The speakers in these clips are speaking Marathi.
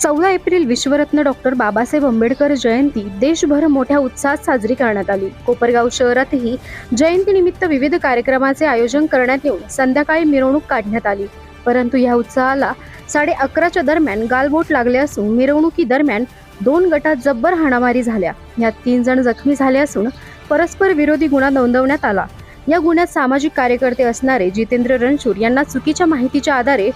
चौदा एप्रिल विश्वरत्न डॉक्टर बाबासाहेब आंबेडकर जयंती देशभर मोठ्या उत्साहात साजरी करण्यात आली. कोपरगाव शहरातही जयंतीनिमित्त विविध कार्यक्रमाचे आयोजन करण्यात येऊन संध्याकाळी मिरवणूक काढण्यात आली. परंतु या उत्साहाला साडे अकराच्या दरम्यान गालबोट लागले असून मिरवणुकीदरम्यान दोन गटात जब्बर हाणामारी झाल्या. यात तीन जण जखमी झाले असून परस्पर विरोधी गुन्हा नोंदवण्यात आला. या गुन्ह्यात सामाजिक कार्यकर्ते असणारे जितेंद्र रणशूर यांना चुकीच्या माहितीच्या आधारे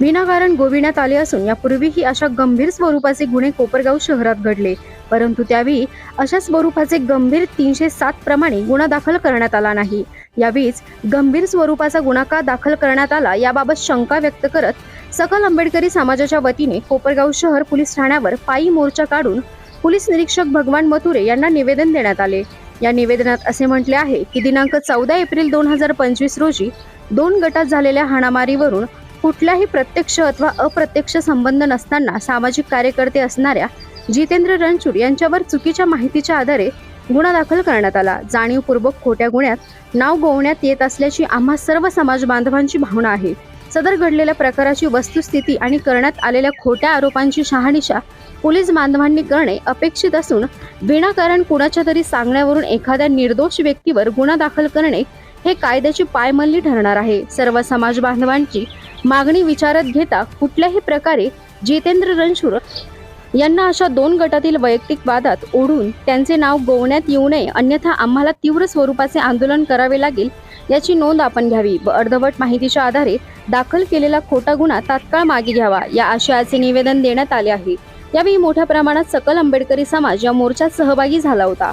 विनाकारण गोविण्यात आले असून यापूर्वीही अशा गंभीर स्वरूपाचे गुन्हे कोपरगाव शहरात घडले. परंतु त्यावेळी अशा स्वरूपाचे गंभीर तीनशे सात प्रमाणे गुन्हा दाखल करण्यात आला नाही. यावेळीच गंभीर स्वरूपाचा गुन्हा का दाखल करण्यात आला याबाबत शंका व्यक्त करत सकल आंबेडकरी समाजाच्या वतीने कोपरगाव शहर पोलीस ठाण्यावर पायी मोर्चा काढून पोलीस निरीक्षक भगवान मथुरे यांना निवेदन देण्यात आले. या निवेदनात असे म्हटले आहे की दिनांक चौदा एप्रिल दोन हजार पंचवीस रोजी दोन गटात झालेल्या हाणामारीवरून कुठलाही प्रत्यक्ष अथवा अप्रत्यक्ष संबंध नसताना सामाजिक कार्यकर्ते असणाऱ्या जितेंद्र रणचूर यांच्यावर चुकीच्या माहितीच्या आधारे गुन्हा दाखल करण्यात आला. जाणीवपूर्वक खोट्या गुन्ह्यात नाव गोवण्यात येत असल्याची आम्हा सर्व समाज बांधवांची भावना आहे. सदर घडलेल्या प्रकाराची वस्तुस्थिती आणि करण्यात आलेल्या खोट्या आरोपांची शहानिशा पोलीस बांधवांनी करणे अपेक्षित असून विनाकारण कुणाच्या तरी सांगण्यावरून एखाद्या निर्दोष व्यक्तीवर गुन्हा दाखल करणे हे कायद्याची पायमल्ली ठरणार आहे. सर्व समाज बांधवांची मागणी विचारात घेता कुठल्याही प्रकारे जितेंद्र रणशूर यांना अशा दोन गटातील वैयक्तिक वादात ओढून त्यांचे नाव गोवण्यात येऊ नये अन्यथा आम्हाला तीव्र स्वरूपाचे आंदोलन करावे लागेल याची नोंद आपण घ्यावी. व अर्धवट माहितीच्या आधारे दाखल केलेला खोटा गुन्हा तात्काळ मागे घ्यावा या आशयाचे निवेदन देण्यात आले आहे. यावेळी मोठ्या प्रमाणात सकल आंबेडकरी समाज या मोर्चात सहभागी झाला होता.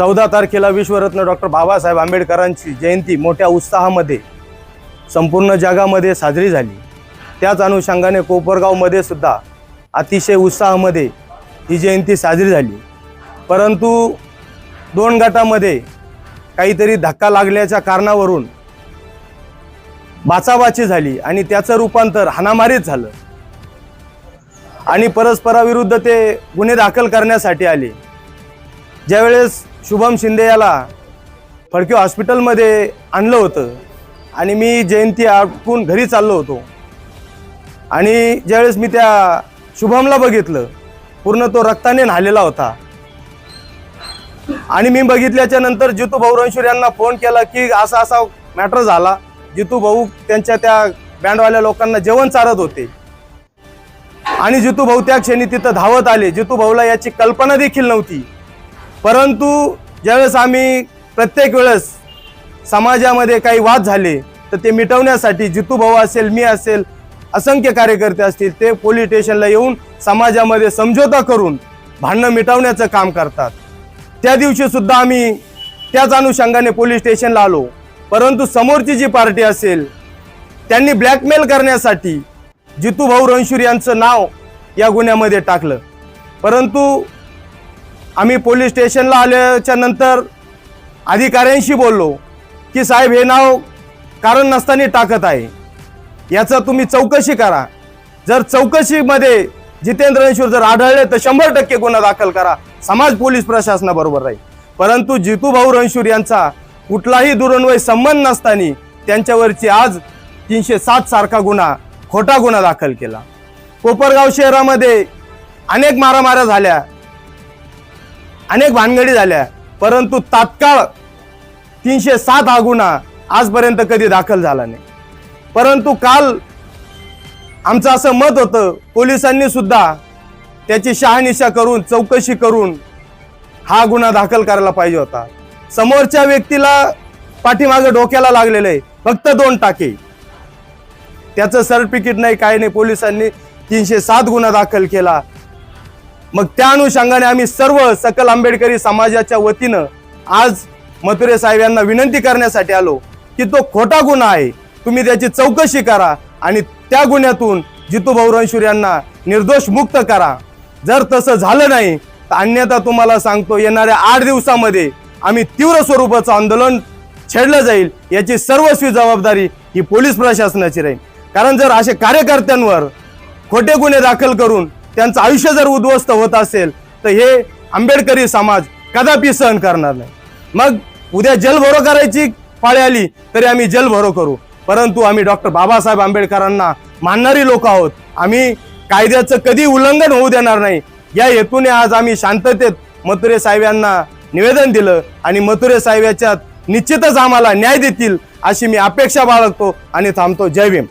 चौदा तारखेला विश्वरत्न डॉक्टर बाबासाहेब आंबेडकरांची जयंती मोठ्या उत्साहामध्ये संपूर्ण जगामध्ये साजरी झाली. त्याच अनुषंगाने कोपरगावमध्ये सुद्धा अतिशय उत्साहामध्ये ही जयंती साजरी झाली. परंतु दोन गटामध्ये काहीतरी धक्का लागल्याच्या कारणावरून बाचाबाची झाली आणि त्याचं रूपांतर हाणामारीत झालं. आणि परस्पराविरुद्ध ते गुन्हे दाखल करण्यासाठी आले. ज्यावेळेस शुभम शिंदे याला फडके हॉस्पिटलमध्ये आणलं होतं. आणि मी जयंती आटपून घरी चाललो होतो. आणि ज्यावेळेस मी त्या शुभमला बघितलं पूर्ण तो रक्ताने न्हालेला होता. आणि मी बघितल्याच्या नंतर जितू भाऊ रणशूर यांना फोन केला की असा असा मॅटर झाला. जितू भाऊ त्यांच्या त्या बँडवाल्या लोकांना जेवण चारत होते. आणि जितू भाऊ त्या क्षणी तिथं धावत आले. जितू भाऊला याची कल्पना देखील नव्हती. परंतु ज्यावेळेस आम्ही प्रत्येक वेळेस समाजामध्ये काही वाद झाले तर ते मिटवण्यासाठी जितू भाऊ असेल मी असेल असंख्य कार्यकर्ते असतील ते पोलीस स्टेशनला येऊन समाजामध्ये समझोता करून भांडणं मिटवण्याचं काम करतात. त्या दिवशी सुद्धा आम्ही त्याच अनुषंगाने पोलीस स्टेशनला आलो. परंतु समोरची जी पार्टी असेल त्यांनी ब्लॅकमेल करण्यासाठी जितू भाऊ रणशूर यांचं नाव या गुन्ह्यामध्ये टाकलं. परंतु आम्ही पोलीस स्टेशनला आल्याच्यानंतर अधिकाऱ्यांशी बोललो की साहेब हे नाव कारण नसताना टाकत आहे. याचं तुम्ही चौकशी करा. जर चौकशीमध्ये जितेंद्र रणशूर जर आढळले तर शंभर टक्के गुन्हा दाखल करा. समाज पोलीस प्रशासनाबरोबर राहील. परंतु जितू भाऊ रणशूर यांचा कुठलाही दुरन्वय संबंध नसताना त्यांच्यावरची आज तीनशे सात सारखा गुन्हा खोटा गुन्हा दाखल केला. कोपरगाव शहरामध्ये अनेक मारामाऱ्या झाल्या. अनेक भानगडी झाल्या. परंतु तात्काळ तीनशे सात हा गुन्हा आजपर्यंत कधी दाखल झाला नाही. परंतु काल आमचं असं मत होतं पोलिसांनी सुद्धा त्याची शहानिशा करून चौकशी करून हा गुन्हा दाखल करायला पाहिजे होता. समोरच्या व्यक्तीला पाठीमागं डोक्याला लागलेलं आहे फक्त दोन टाके. त्याचं सर्टिफिकेट नाही काय नाही. पोलिसांनी तीनशे सात गुन्हा दाखल केला. मग त्या अनुषंगाने आम्ही सर्व सकल आंबेडकरी समाजाच्या वतीनं आज मथुरे साहेब यांना विनंती करण्यासाठी आलो की तो खोटा गुन्हा आहे. तुम्ही त्याची चौकशी करा आणि त्या गुन्ह्यातून जितू भाऊ यांना निर्दोष मुक्त करा. जर तसं झालं नाही तर अन्यथा तुम्हाला सांगतो येणाऱ्या आठ दिवसामध्ये आम्ही तीव्र स्वरूपाचं आंदोलन छेडलं जाईल याची सर्वस्वी जबाबदारी ही पोलीस प्रशासनाची राहील. कारण जर असे कार्यकर्त्यांवर खोटे गुन्हे दाखल करून त्यांचं आयुष्य जर उद्ध्वस्त होत असेल तर हे आंबेडकरी समाज कदापि सहन करणार नाही. मग उद्या जलभरो करायची पाळी आली तरी आम्ही जलभरो करू. परंतु आम्ही डॉक्टर बाबासाहेब आंबेडकरांना मानणारी लोक आहोत. आम्ही कायद्याचं कधी उल्लंघन होऊ देणार नाही. या हेतूने आज आम्ही शांततेत मथुरे साहेब यांना निवेदन दिलं आणि मथुरे साहेब याच्यात निश्चितच आम्हाला न्याय देतील अशी मी अपेक्षा बाळगतो आणि थांबतो. जय भीम.